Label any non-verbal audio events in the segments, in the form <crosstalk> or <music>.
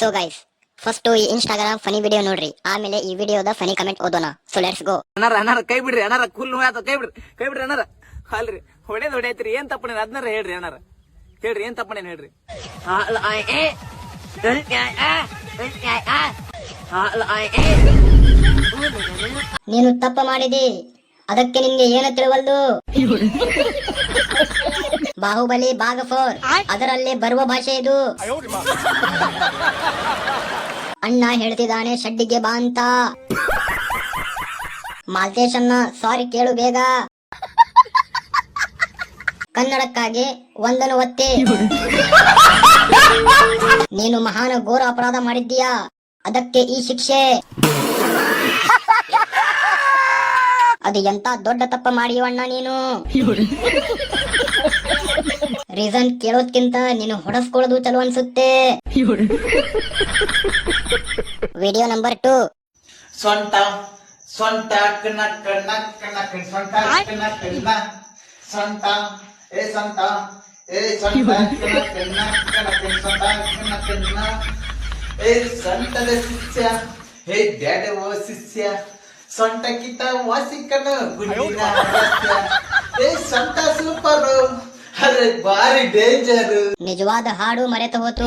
So guys first ಈ Instagram funny video ನೋಡ್ರಿ. ಆಮೇಲೆ ಈ ವಿಡಿಯೋದ ಫನಿ ಕಮೆಂಟ್ ಓದೋಣ. ಸೊ ಲೆಟ್ಸ್ ಗೋ ಅನಾರ ಅನಾರ ಕೈ ಬಿಡ್ರಿ ಅನಾರ ಕುಲ್ ಕೈ ಬಿಡ್ರಿ ಕೈ ಬಿಡ್ರಿ ಅನಾರ. ಅಲ್ರಿ ಹೊಡೆದ್ ಹೊಡೆಯತ್ರಿ ಏನ್ ತಪ್ಪಣಿ ಅದನ್ನಾರ ಹೇಳ್ರಿ ಅನಾರ. ಹೇಳ್ರಿ ಏನ್ ತಪ್ಪಣೇನ್ ಹೇಳ್ರಿ. ನೀನು ತಪ್ಪ ಮಾಡಿದಿ. ಅದಕ್ಕೆ ನಿನ್ಗೆ ಏನು ತಿಳಿವಲ್ದು? <laughs> ಬಾಹುಬಲಿ ಭಾಗ ಫೋರ್. ಅದರಲ್ಲಿ ಬರುವ ಭಾಷೆ ಇದು. ಅಣ್ಣ ಹೇಳ್ತಿದ್ದಾನೆ ಶಡ್ಡಿಗೆ ಬಾ ಅಂತ. ಮಾಲ್ತೇಶನ್ನ ಸಾರಿ ಕೇಳು ಬೇಗ. ಕನ್ನಡಕ್ಕಾಗಿ ಒಂದನ್ನು ಒತ್ತಿ. ನೀನು ಮಹಾನ ಘೋರ ಅಪರಾಧ ಮಾಡಿದ್ದೀಯಾ? ಅದಕ್ಕೆ ಈ ಶಿಕ್ಷೆ. ಅದು ಎಂತ ದೊಡ್ಡ ತಪ್ಪ ಮಾಡಿಯವಣ್ಣ ನೀನು. ರೀಸನ್ ಕೇಳೋದ್ಕಿಂತ ನೀನು ಹೊಡಸ್ಕೊಳ್ಳೋದು ಚಲೋ ಅನ್ಸುತ್ತೆ. ವಿಡಿಯೋ ನಂಬರ್ ಟೂ ಸೊಂಟ ಸೊಂಟ ಕಣಕ್ ಕಣಕ್ ಕಣಕ್ ಏ ಸೊಂಟ ಏ ಸೊಂಟ ಕಣ್ಣ ಏ ಶಿಷ್ಯ, ಹೇ ಡ್ಯಾಡವೋ ಶಿಷ್ಯ. ಸೊಂಟಕ್ಕಿಂತ ವಾಸಿಕನ ಗುಂಡಿನ ಏ ಸೊಂಟ ಸೂಪರ್. ಅರೆ ಬಾರಿ ಡೇಂಜರ್. ನಿಜವಾದ ಹಾಡು ಮರೆತು ಹೋತು.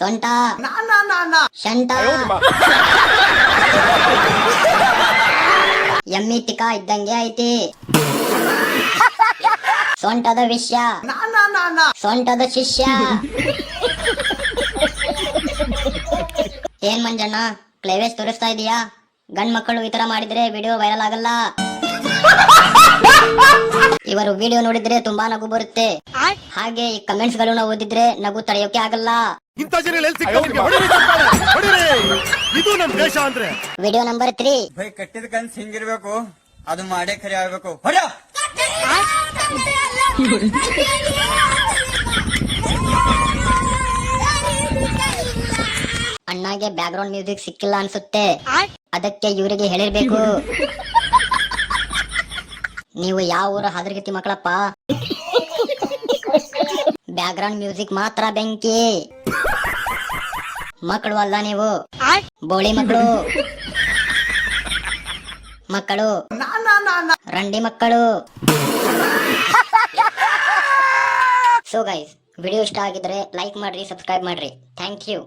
ಸೊಂಟ. ನಾ ನಾ. ನಾ ನಾ ಶಂಟ ಎಮ್ಮಿ ಟಿಕಾ ಇದ್ದಂಗೆ ಐತಿ. ಸೊಂಟದ ವಿಷ್ಯ. ನಾ ನಾ ನಾ ನಾ. ಸೊಂಟದ ಶಿಷ್ಯ. ಏನ್ ಮಂಜಣ್ಣ? ಕ್ಲೇವೇಜ್ ತೋರಿಸ್ತಾ ಇದೀಯಾ? ಗಂಡ್ ಮಕ್ಕಳು ಈ ತರ ಮಾಡಿದ್ರೆ ವಿಡಿಯೋ ವೈರಲ್ ಆಗಲ್ಲ. ಇವರು ವಿಡಿಯೋ ನೋಡಿದ್ರೆ ತುಂಬಾ ನಗು ಬರುತ್ತೆ. ಹಾಗೆ ಈ ಕಮೆಂಟ್ಸ್ಗಳು ಓದಿದ್ರೆ ನಗು ತಡೆಯೋಕೆ ಆಗಲ್ಲ. ಇಂಥ ಜನ ಎಲ್ಲಿ ಸಿಕ್ಕವ್ರಿಗೆ ಹೊಡಿರಿ ಇದು ನಮ್ ದೇಶ ಅಂದ್ರೆ. ವಿಡಿಯೋ ನಂಬರ್ ತ್ರೀ ಕಟ್ಟಿದ ಕನ್ಸ್ ಹಿಂಗಿರ್ಬೇಕು. ಅದು ಮಾಡೇ ಖರೆ ಆಗ್ಬೇಕು. <laughs> <laughs> ಅಣ್ಣಗೆ ಬ್ಯಾಕ್ ಗ್ರೌಂಡ್ ಮ್ಯೂಸಿಕ್ ಸಿಕ್ಕಿಲ್ಲ ಅನ್ಸುತ್ತೆ. ಅದಕ್ಕೆ ಇವರಿಗೆ ಹೇಳಿರ್ಬೇಕು. ನೀವು ಯಾವ ಊರ ಹಾದ್ರಗತಿ ಮಕ್ಕಳಪ್ಪ? ಬ್ಯಾಕ್ ಗ್ರೌಂಡ್ ಮ್ಯೂಸಿಕ್ ಮಾತ್ರ ಬೆಂಕಿ. ಮಕ್ಕಳು ಅಲ್ಲ ನೀವು. ಬೋಳಿ ಮಕ್ಕಳು. ಮಕ್ಕಳು. ರಂಡಿ ಮಕ್ಕಳು. ಸೊ ಗೈಸ್ ವಿಡಿಯೋ ಇಷ್ಟ ಆಗಿದ್ರೆ ಲೈಕ್ ಮಾಡ್ರಿ ಸಬ್ಸ್ಕ್ರೈಬ್ ಮಾಡ್ರಿ. Thank you